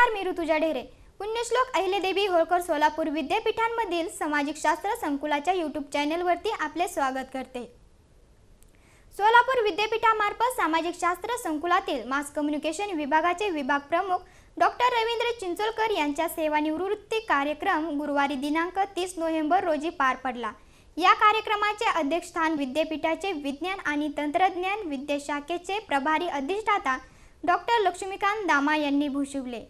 नमस्कार मी ऋतुजा ढेरे. पुण्यश्लोक अहिलेदेवी होळकर सोलापूर विद्यापीठांमधील सामाजिक शास्त्र संकुलाच्या यूट्यूब चॅनलवरती आपले स्वागत करते. सोलापूर विद्यापीठामार्फत सामाजिक शास्त्र संकुलातील मास कम्युनिकेशन विभागाचे विभाग प्रमुख डॉक्टर रवींद्र चिंचोलकर यांच्या सेवानिवृत्ती कार्यक्रम गुरुवारी दिनांक तीस नोव्हेंबर रोजी पार पडला. या कार्यक्रमाचे अध्यक्षस्थान विद्यापीठाचे विज्ञान आणि तंत्रज्ञान विद्याशाखेचे प्रभारी अधिष्ठाता डॉक्टर लक्ष्मीकांत दामा यांनी भूषवले.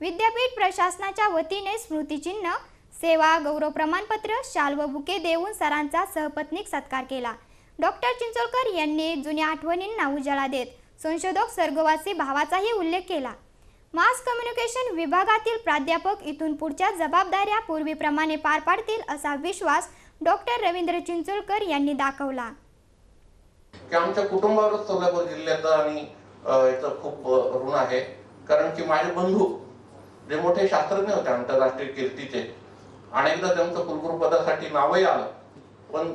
विद्यापीठ प्रशासनाच्या वतीने स्मृतिचिन्ह सेवा गौरव प्रमाणपत्र शाल व बुके देऊन सरांचा सहपत्नीक सत्कार केला. डॉक्टर चिंचोलकर यांनी जुन्या आठवणींना उजाळा देत संशोधक स्वर्गवासी भावाचाही उल्लेख केला. मास कम्युनिकेशन विभागातील प्राध्यापक इथून पुढच्या जबाबदाऱ्या पूर्वीप्रमाणे पार पाडतील असा विश्वास डॉक्टर रवींद्र चिंचोलकर यांनी दाखवला. की आमच्या कुटुंबावरच सोलापूर जिल्ह्याचा आणि याचा खूप ऋण आहे. कारण की माझे बंधू जे मोठे शास्त्रज्ञ होते आंतरराष्ट्रीय कीर्तीचे. अनेकदा त्यांचं कुलगुरू पदासाठी नावही आलं. पण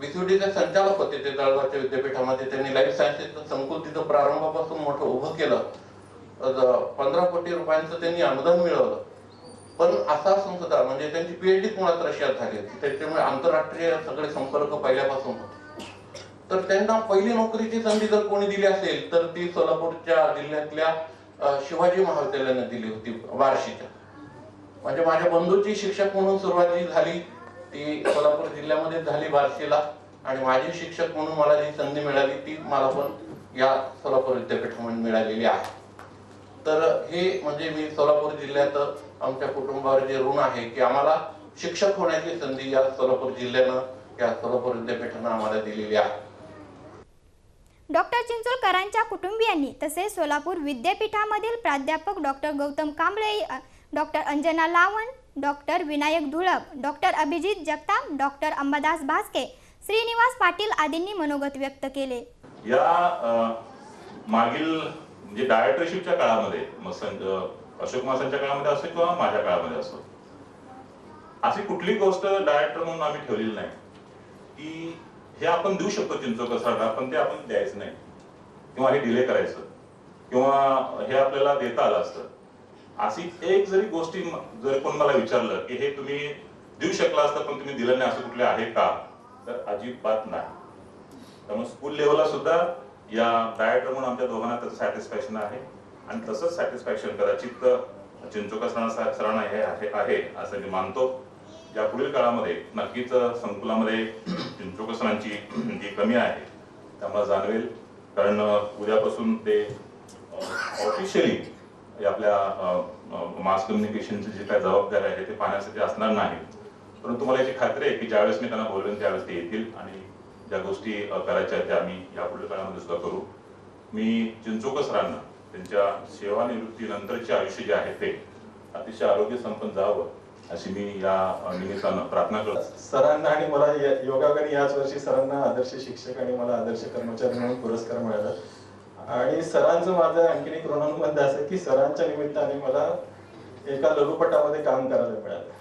बीसीडीचे संचालक होते ते जळगावच्या विद्यापीठामध्ये. त्यांनी लाईफ सायन्सेसचं संकुल तिथं प्रारंभापासून मोठं उभं केलं. पंधरा कोटी रुपयांचं त्यांनी अनुदान मिळवलं. पण असा संस्था म्हणजे त्यांची पीएचडी मुळात रशियात झाली होती. त्याच्यामुळे आंतरराष्ट्रीय सगळे संपर्क पहिल्यापासून होते. तर त्यांना पहिली नोकरीची संधी जर कोणी दिली असेल तर ती सोलापूरच्या जिल्ह्यातल्या शिवाजी महाविद्यालयाने दिली होती बार्शीच्या म्हणजे माझ्या बंधूची शिक्षक म्हणून सुरुवात जी झाली ती सोलापूर जिल्ह्यामध्ये झाली बार्शीला आणि माझी शिक्षक म्हणून मला जी संधी मिळाली ती मला पण या सोलापूर विद्यापीठामध्ये मिळालेली आहे. तर हे म्हणजे मी सोलापूर जिल्ह्यात आमच्या कुटुंबावर जे ऋण आहे की आम्हाला शिक्षक होण्याची संधी या सोलापूर जिल्ह्यानं या सोलापूर विद्यापीठानं आम्हाला दिलेली आहे. डॉक्टर चिंचोलकरांच्या कुटुंबियांनी तसेच सोलापूर विद्यापीठामधील प्राध्यापक doctor Gautam Kamble doctor Anjana Lavan doctor Vinayak Dhulap doctor Abhijit Jagtap doctor Ambadas Bhaske Shrinivas Patil आदींनी मनोगत व्यक्त केले. या अ, मागील म्हणजे डायरेक्टरशिपच्या काळामध्ये अशोक मासांच्या काळामध्ये असो किंवा माझ्या काळामध्ये असो अशी कुठली गोष्ट डायरेक्टर म्हणून आम्ही ठेवलेली नाही. की हे आपण देऊ शकतो चिंचोकर सरला पण ते आपण द्यायचं नाही. किंवा हे डिले करायचं. किंवा हे आपल्याला देता आलं असतं. अशी एक जरी गोष्टी जर कोण मला विचारलं की हे तुम्ही देऊ शकला असतं पण तुम्ही दिलं नाही असं कुठले आहे का? तर अजिबात नाही. त्यामुळे स्कूल लेवलला सुद्धा या डायरेक्टर म्हणून आमच्या दोघांना त्याचं सॅटिस्फॅक्शन आहे. आणि तसंच सॅटिस्फॅक्शन कदाचित चिंचोका सरांना सरांना हे आहे असं मी मानतो. या पुढील काळामध्ये नक्कीच संकुलामध्ये चिंचोकसनांची जी कमी आहे त्यामुळे जाणवेल. कारण उद्यापासून ते ऑफिशियली आपल्या मास कम्युनिकेशनची जी काय जबाबदारी आहे ते पाहण्यासाठी असणार नाही. परंतु मला याची खात्री आहे की ज्यावेळेस मी त्यांना बोलवेन त्यावेळेस ते येतील आणि ज्या गोष्टी करायच्या त्या आम्ही यापुढील काळामध्ये सुद्धा करू. मी चिंचोक सरांना त्यांच्या सेवानिवृत्तीनंतरचे आयुष्य जे आहे ते अतिशय आरोग्य संपन्न जावं अशी मी या निमित्तानं प्रार्थना करतो. सरांना आणि मला योगाकडे याच वर्षी सरांना आदर्श शिक्षक आणि मला आदर्श कर्मचारी म्हणून पुरस्कार मिळाला. आणि सरांचं माझं आणखीन एक ऋणानुबंध असं की सरांच्या निमित्ताने मला एका लघुपटामध्ये काम करायला मिळालं.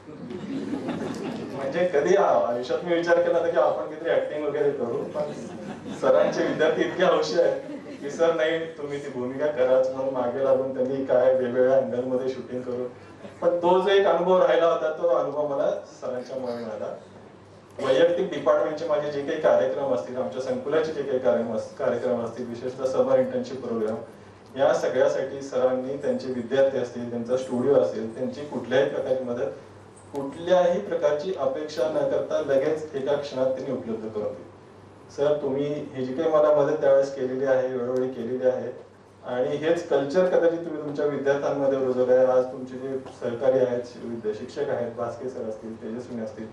म्हणजे कधी आयुष्यात मी विचार केला होता की आपण किती ऍक्टिंग वगैरे करू पण सरांचे विद्यार्थी इतके हौशी आहेत की सर नाही तुम्ही ती भूमिका कराच म्हणून मागे लागून त्यांनी काय वेगवेगळ्या अँगलमध्ये शूटिंग करू पण तो जो एक अनुभव राहिला होता तो अनुभव मला सरांच्यामुळे मिळाला. वैयक्तिक डिपार्टमेंटचे माझे जे काही कार्यक्रम असतील आमच्या संकुलाचे जे काही कार्यक्रम कार्यक्रम असतील विशेषतः समर इंटर्नशिप प्रोग्राम या सगळ्यासाठी सरांनी त्यांचे विद्यार्थी असतील त्यांचा स्टुडिओ असेल त्यांची कुठल्याही प्रकारची मदत कुठल्याही प्रकारची अपेक्षा न करता लगेच एका क्षणात त्यांनी उपलब्ध करून दिली. सर तुम्ही हे जी काही मला मदत त्यावेळेस केलेली आहे वेळोवेळी केलेली आहे आणि हेच कल्चर कदाचित तुम्ही तुमच्या विद्यार्थ्यांमध्ये रुजवलं आहे आज तुमचे जे सहकारी आहेत शिक्षक आहेत भास्के सर असतील तेजस्विनी असतील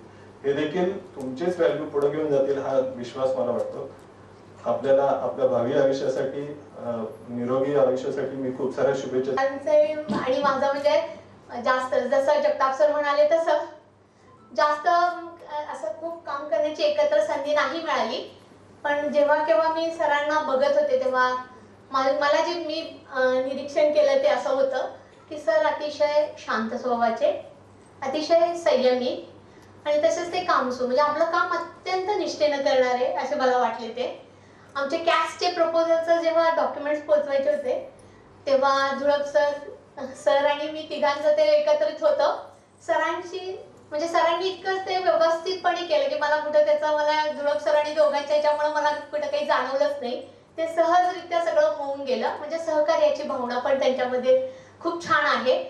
हे देखील तुमचेच व्हॅल्यू पुढे घेऊन जातील हा विश्वास मला वाटतो. आपल्याला आपल्या भावी आयुष्यासाठी निरोगी आयुष्यासाठी मी खूप साऱ्या शुभेच्छा त्यांचे आणि माझा म्हणजे जास्त जसं जगताप सर म्हणाले तसं जास्त असं खूप काम करण्याची एकत्र संधी नाही मिळाली. पण जेव्हा केव्हा मी सरांना बघत होते तेव्हा मला जे मी निरीक्षण केलं ते असं होतं की सर अतिशय शांत स्वभावाचे अतिशय संयमी आणि तसेच ते काम कामसू म्हणजे आपलं काम अत्यंत निष्ठेनं करणारे असे मला वाटले ते. आमचे कॅस्टचे प्रपोजलचं जेव्हा डॉक्युमेंट्स पोचवायचे होते तेव्हा धुळप सर सर आणि मी तिघांचं ते एकत्रित होतं. सरांची म्हणजे सरांनी इतकं ते व्यवस्थितपणे केलं की मला कुठं त्याचा मला झुळप सर आणि दोघांच्या याच्यामुळे मला कुठं काही जाणवलंच नाही. ते सहजरित्या सगळं होऊन गेलं. म्हणजे सहकार्याची भावना पण त्यांच्यामध्ये खूप छान आहे.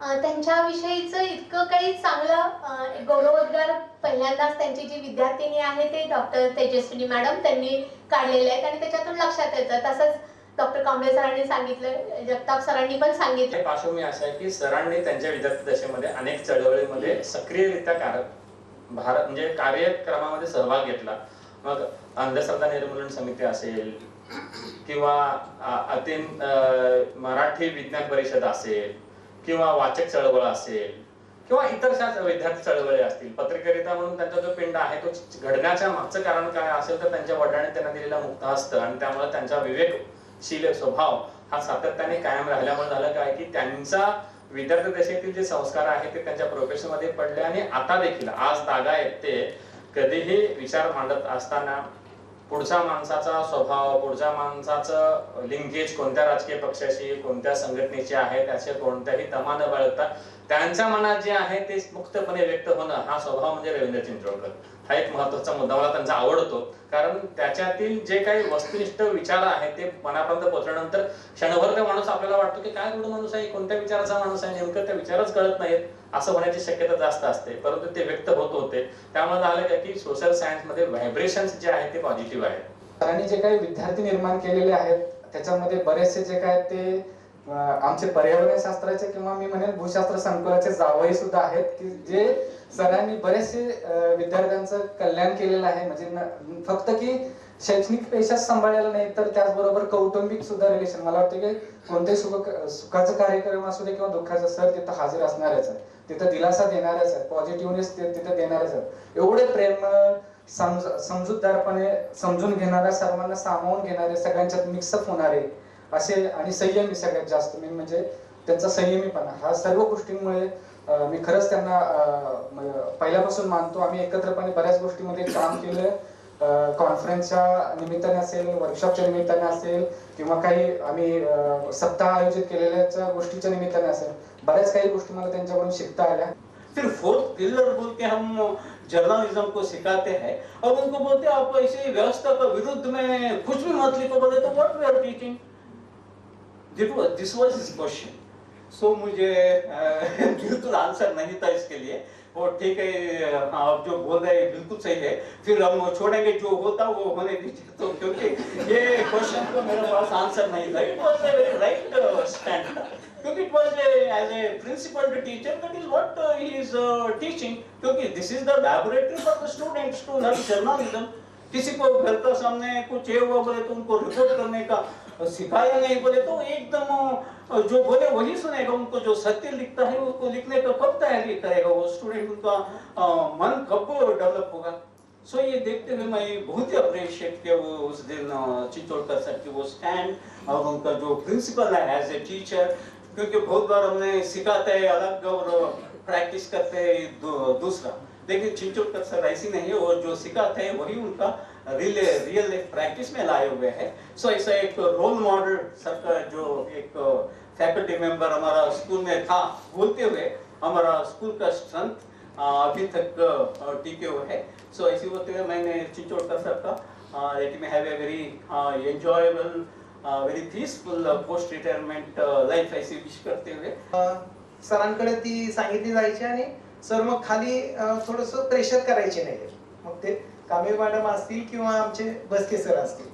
त्यांच्याविषयीचं इतकं काही चांगलं गौरवोद्गार पहिल्यांदाच त्यांची जी विद्यार्थिनी आहे ते डॉक्टर तेजस्विनी मॅडम त्यांनी काढलेले आहेत आणि त्याच्यातून लक्षात येतं. तसंच डॉक्टर कांबळे सरांनी सांगितलं जगताप सरांनी पण सांगितलं. पार्श्वभूमी असा आहे की सरांनी त्यांच्या विद्यार्थी दशेमध्ये अनेक चळवळीमध्ये सक्रियरित्या कार्य भारत म्हणजे कार्यक्रमामध्ये सहभाग घेतला. मग अंधश्रद्धा निर्मूलन समिती असेल किंवा अ- मराठी विज्ञान परिषद असेल किंवा वाचक चळवळ असेल किंवा इतर विद्यार्थी चळवळी असतील पत्रकारिता म्हणून त्यांचा जो पिंड आहे तो घडण्याच्या मागचं कारण काय असेल तर त्यांच्या वडिलांनी त्यांना दिलेला मुक्त असतं आणि त्यामुळे त्यांचा विवेकशील स्वभाव हा सातत्याने कायम राहिल्यामुळे झालं काय की त्यांचा विद्यार्थी दशेतील जे संस्कार आहेत ते त्यांच्या प्रोफेशनमध्ये पडले आणि आता देखील आज तागा आहेत ते कधीही विचार मांडत असताना पुढच्या माणसाचा स्वभाव पुढच्या माणसाचं लिंकेज कोणत्या राजकीय पक्षाशी कोणत्या संघटनेची आहे त्याचे कोणत्याही तमा न बाळगता त्यांच्या मनात जे आहे ते मुक्तपणे व्यक्त होणं हा स्वभाव म्हणजे रवींद्र चिंचोळकर. हा एक महत्त्वाचा मुद्दा मला त्यांचा आवडतो. कारण त्याच्यातील जे काही वस्तुनिष्ठ विचार आहेत ते मनापर्यंत पोहोचल्यानंतर क्षणभर त्या माणूस आपल्याला वाटतो की काय एवढं माणूस आहे कोणत्या विचाराचा माणूस आहे नेमकं त्या विचारच कळत नाहीत. असं होण्याची शक्यता जास्त असते. परंतु ते व्यक्त होत होते. त्यामुळे झालं काय की सोशल सायन्समध्ये व्हायब्रेशन्स जे आहेत ते पॉझिटिव्ह आहेत. सरांनी जे काही विद्यार्थी निर्माण केलेले आहेत त्याच्यामध्ये बरेचसे जे काय ते आमचे पर्यावरण शास्त्राचे किंवा मी म्हणेल भूशास्त्र संकुलाचे जावई सुद्धा आहेत की जे सरांनी बरेचसे विद्यार्थ्यांचं कल्याण केलेलं आहे. म्हणजे फक्त की शैक्षणिक पेशाच सांभाळलेला नाही तर त्याचबरोबर कौटुंबिक सुद्धा रिलेशन मला वाटतं की कोणते सुख सुखाचं कार्यक्रम असू दे किंवा दुःखाचं सर तिथं हजर असणारच आहे तिथं दिलासा देणारच आहे पॉझिटिव्हनेस तिथं देणारच आहे एवढे प्रेम समज समजूतदारपणे समजून घेणारा सर्वांना सामावून घेणारे सगळ्यांच्यात मिक्सअप होणारे असे आणि संयमी सगळ्यात जास्त. मेन म्हणजे त्यांचा संयमीपणा. ह्या सर्व गोष्टींमुळे मी खरंच त्यांना पहिल्यापासून मानतो. आम्ही एकत्रपणे बऱ्याच गोष्टीमध्ये काम केलं. कॉन्फरन्सच्या निमित्ताने असेल वर्कशॉपच्या निमित्ताने असेल किंवा काही आम्ही सप्ताह आयोजित केलेल्या गोष्टीच्या निमित्ताने असेल. बऱ्याच काही गोष्टी मला त्यांच्याकडून शिकता आल्या. फिर फोर्थ पिलर बोल के हम जर्नलिज्म को सिखाते हैं। और उनको बोलते हैं आप ऐसे व्यवस्था के विरुद्ध में कुछ भी मत लिखो बोले तो what we are teaching this was his question so मुझे बिल्कुल आंसर नहीं था इसके लिए और ठीक है हाँ, आप जो बोल रहे हैं बिल्कुल सही है। फिर हम छोड़ेंगे जो होता वो होने दीजिए। तो क्योंकि ये क्वेश्चन को मेरे पास आंसर नहीं था। It was a very right stand क्योंकि it was as a principal to teacher that is what he is teaching क्योंकि this is the laboratory for the students to learn journalism किसी को घर का सामने कुछ हुआ बोले तो उनको रिपोर्ट करने का सिखाया नहीं बोले तो एकदम जो बोले वही सुनेगा। उनको जो सत्य लिखता है, उसको लिखने का कब तैयारी करेगा वो स्टूडेंट उनका मन कब डेवलप होगा? सो ये देखते हुए मैं बहुत ही अप्रिशिएट किया वो उस दिन चित्तौड़कर सर की वो स्टैंड और उनका जो प्रिंसिपल है एज ए टीचर क्योंकि बहुत बार हमने सिखाते हैं अलग और प्रैक्टिस करते हैं दूसरा। लेकिन चिंचोड़कर सर ऐसी नहीं है, और जो सिखाते हैं, वही उनका रियल रियल प्रैक्टिस में लाए हुए हैं। सो ऐसा एक रोल मॉडल सर का जो एक फैकल्टी मेंबर हमारा स्कूल में था, बोलते हुए हमारा स्कूल का स्ट्रेंथ अभी तक टिके हुए है। सो ऐसे होते हुए मैंने चिंचोड़कर सर का let me have a very enjoyable very peaceful post retirement life AC wish करते हुए। सरांकडे ती सांगितली जायची सर मग खाली थोडस प्रेशर करायचे नाही. मग ते कामे मॅडम असतील किंवा आमचे बसके सर असतील.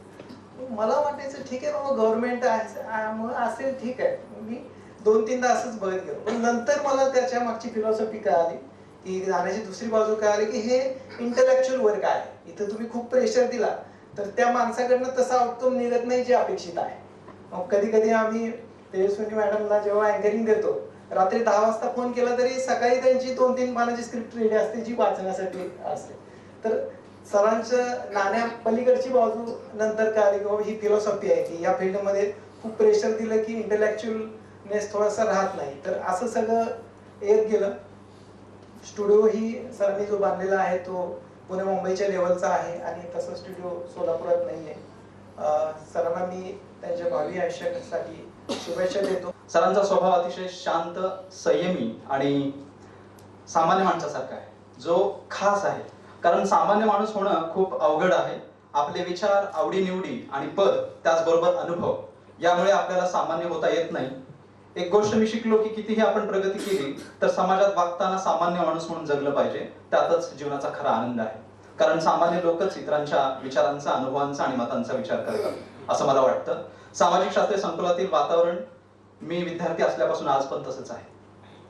मला वाटायचं ठीक आहे बाबा गव्हर्नमेंट असेल ठीक आहे. मी दोन तीनदा असंच बघत गेलो. पण नंतर मला त्याच्या मागची फिलॉसॉफी कळाली की जाण्याची दुसरी बाजू कळाली की हे इंटलेक्च्युअल वर्क आहे. इथं तुम्ही खूप प्रेशर दिला तर त्या माणसाकडनं तसा आउटकम निघत नाही जे अपेक्षित आहे. मग कधी कधी आम्ही तेजस्विनी मॅडमला जेव्हा अँकरिंग देतो रात्री दहा वाजता फोन केला तरी सकाळी त्यांची दोन तीन पानाची स्क्रिप्ट रेडी असते जी वाचण्यासाठी असते. तर सरांच्या नाण्या पलीकडची बाजू नंतर काय की बाबा ही फिलॉसॉफी आहे की या फील्डमध्ये खूप प्रेशर दिलं की इंटलेक्च्युअलनेस थोडासा राहत नाही. तर असं सगळं येत गेलं. स्टुडिओ ही सरांनी जो बांधलेला आहे तो पुणे मुंबईच्या लेवलचा आहे आणि तसं स्टुडिओ सोलापुरात नाही आहे सरांना मी त्यांच्या भावी आयुष्यासाठी शुभेच्छा देतो. सरांचा स्वभाव अतिशय शांत संयमी आणि सामान्य माणसासारखा आहे. जो खास आहे. कारण सामान्य माणूस होणं खूप अवघड आहे. आपले विचार आवडीनिवडी आणि पद त्याचबरोबर अनुभव यामुळे आपल्याला सामान्य होता येत नाही. एक गोष्ट मी शिकलो की कितीही आपण प्रगती केली तर समाजात वागताना सामान्य माणूस म्हणून जगलं पाहिजे. त्यातच जीवनाचा खरा आनंद आहे. कारण सामान्य लोकच इतरांच्या विचारांचा अनुभवांचा आणि मतांचा विचार करतात असं मला वाटतं. सामाजिक शास्त्रीय संकुलातील वातावरण मी विद्यार्थी असल्यापासून आज पण तसंच आहे.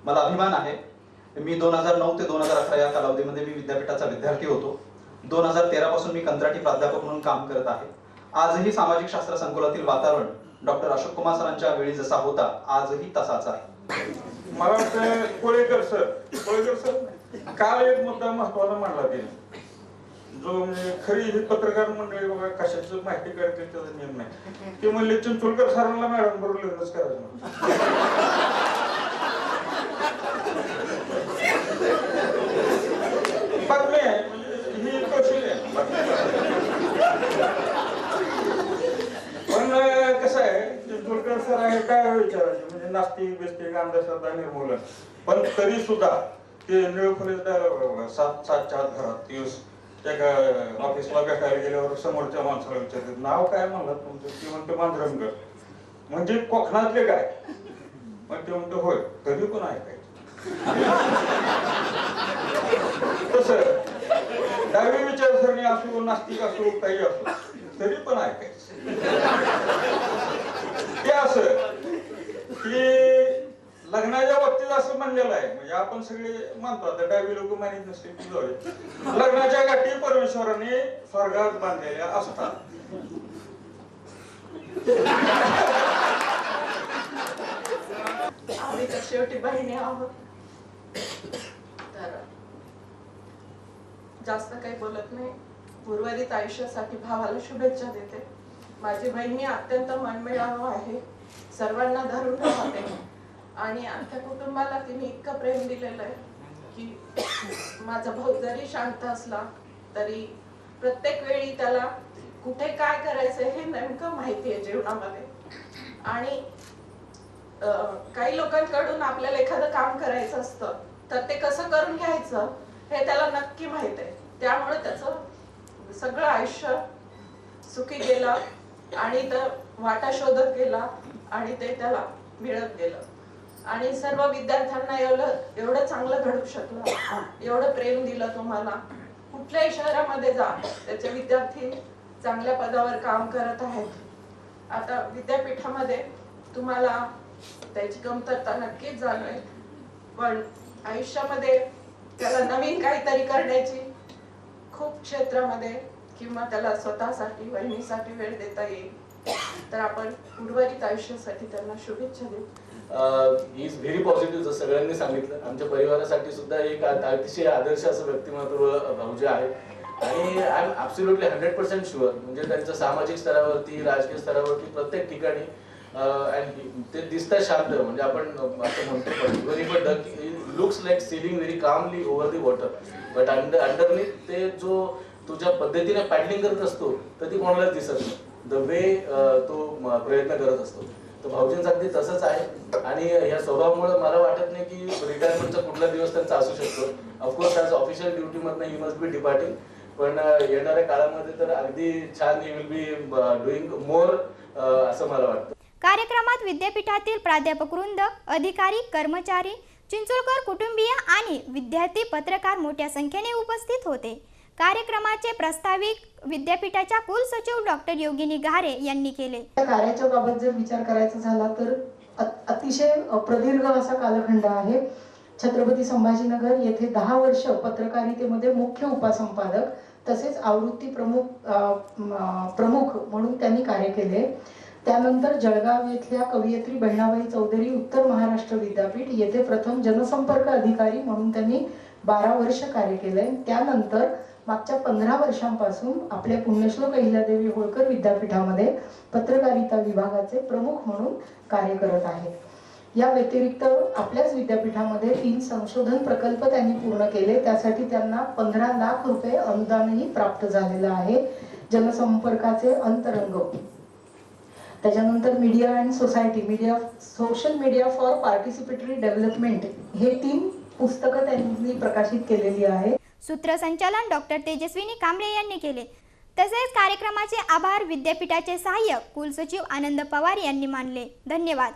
मला अभिमान आहे. मी दोन हजार नऊ ते दोन हजार अकरा या कालावधीमध्ये मी विद्यापीठाचा विद्यार्थी होतो. दोन हजार तेरा पासून मी कंत्राटी प्राध्यापक म्हणून काम करत आहे. आजही सामाजिक शास्त्र संकुलातील वातावरण डॉक्टर अशोक कुमार सरांच्या वेळी जसा होता आजही तसाच आहे. मला वाटतं कोळेकर सर कोळेकर सर काल एक मुद्दा महत्त्वाचा मांडला त्याने जो म्हणजे खरी हे पत्रकार मंडळी बघा कशाची माहिती काढते त्याचा नियम नाही. ते म्हणले चिंचोलकर सरांना मॅडम बरोबर लग्नच करायचं बातमी आहे म्हणजे ही कौशल्य पण कसं आहे चिंचोलकर सर आहे काय विचारायचे? म्हणजे नास्तिक बिस्तिक अंधश्रद्धा निर्मूलन. पण तरी सुद्धा ते निळफुले सात सातच्या आत घरात त्या ऑफिसला भेटायला गेल्यावर समोरच्या माणसाला विचारतात नाव काय? म्हणलं तुमचं ते म्हणतो मांजरंगर म्हणजे कोकणातले काय? मग ते म्हणतो होय तरी पण ऐकायचं. तसं डावी विचारसरणी असो नास्तिक असो काही असो तरी पण ऐकायचं. ते असं की लग्नाच्या बाबतीत असं म्हणलेलं आहे. म्हणजे आपण सगळे मानतो आता डावी लोक मानित नसते जाऊया लग्नाच्या गाठी परमेश्वराने स्वर्गात बांधलेल्या असतात. आम्ही तर शेवटी बहिणी आहोत. तर जास्त काही बोलत नाही. उर्वरित आयुष्यासाठी भावाला शुभेच्छा देते. माझी बहिणी अत्यंत मनमिळावू आहे. सर्वांना धरून राहते. आणि आमच्या कुटुंबाला तिने इतकं प्रेम दिलेलं आहे की माझा भाऊ जरी शांत असला तरी प्रत्येक वेळी त्याला कुठे काय करायचं हे नेमकं माहिती आहे जीवनामध्ये आणि काही लोकांकडून आपल्याला एखादं काम करायचं असतं तर ते कसं करून घ्यायचं हे त्याला नक्की माहीत आहे. त्यामुळे त्याचं सगळं आयुष्य सुखी गेलं आणि तर वाटा शोधत गेला आणि ते त्याला मिळत गेलं. आणि सर्व विद्यार्थ्यांना एवढं एवढं चांगलं घडू शकलं. एवढं प्रेम दिलं तुम्हाला. कुठल्याही शहरामध्ये जा त्याचे विद्यार्थी चांगल्या पदावर काम करत आहेत. आता विद्यापीठामध्ये तुम्हाला त्याची कमतरता नक्कीच जाणवेल. पण आयुष्यामध्ये त्याला नवीन काहीतरी करण्याची खूप क्षेत्रामध्ये किंवा त्याला स्वतःसाठी वहिनीसाठी वेळ देता येईल. तर आपण उर्वरित आयुष्यासाठी त्यांना शुभेच्छा देऊ. ही इज व्हेरी पॉझिटिव्ह जसं सगळ्यांनी सांगितलं. आमच्या परिवारासाठी सुद्धा एक अतिशय आदर्श असं व्यक्तिमत्व भाऊजी आहे. आणि I am absolutely hundred percent sure म्हणजे त्यांच्या सामाजिक स्तरावरती राजकीय स्तरावरती प्रत्येक ठिकाणी अँड ते दिसतात शांत. म्हणजे आपण असं म्हणतो very duck looks like sailing very calmly over the water but under underneath ते जो तुझ्या पद्धतीने पॅडलिंग करत असतो तर ती कोणालाच दिसत नाही. द वे तो प्रयत्न करत असतो. तर भाऊजींचं अगदी तसंच आहे. आणि या स्वभावामुळे मला वाटत नाही की रिटायरमेंटचा कुठला दिवस त्यांचा असू शकतो. ऑफकोर्स ॲज ऑफिशियल ड्युटीमधनं ही मस्ट बी डिपार्टिंग पण येणाऱ्या काळामध्ये तर अगदी छान ही विल बी डुईंग मोर असं मला वाटतं. कार्यक्रमात विद्यापीठातील प्राध्यापक वृंद अधिकारी कर्मचारी चिंचोलकर कुटुंबीय आणि विद्यार्थी पत्रकार मोठ्या संख्येने उपस्थित होते. कार्यक्रमाचे प्रस्ताविक विद्यापीठाच्या कुलसचिव डॉक्टर योगिनी घारे यांनी केले. कार्याच्या बाबत जर विचार करायचा झाला तर अतिशय प्रदीर्घ असा कालखंड आहे. छत्रपती संभाजीनगर येथे दहा वर्ष पत्रकारितेमध्ये मुख्य उपसंपादक तसेच आवृत्ती प्रमुख प्रमुख म्हणून त्यांनी कार्य केले. त्यानंतर जळगाव येथल्या कवयित्री बहिणाबाई चौधरी उत्तर महाराष्ट्र विद्यापीठ येथे प्रथम जनसंपर्क अधिकारी म्हणून त्यांनी बारा वर्ष कार्य केलंय त्यानंतर मागच्या पंधरा वर्षांपासून आपल्या पुण्यश्लोक अहिल्यादेवी होळकर विद्यापीठामध्ये पत्रकारिता विभागाचे प्रमुख म्हणून कार्य करत आहेत. या व्यतिरिक्त आपल्याच विद्यापीठामध्ये तीन संशोधन प्रकल्प त्यांनी पूर्ण केले. त्यासाठी त्यांना पंधरा लाख रुपये अनुदानही प्राप्त झालेलं आहे. जनसंपर्काचे अंतरंग. त्याच्यानंतर media and society media social media for participatory development हे तीन पुस्तकं त्यांनी प्रकाशित केलेली आहेत. सूत्रसंचालन डॉक्टर तेजस्विनी कांबळे यांनी केले. तसेच कार्यक्रमाचे आभार विद्यापीठाचे सहाय्यक कुलसचिव आनंद पवार यांनी मानले. धन्यवाद.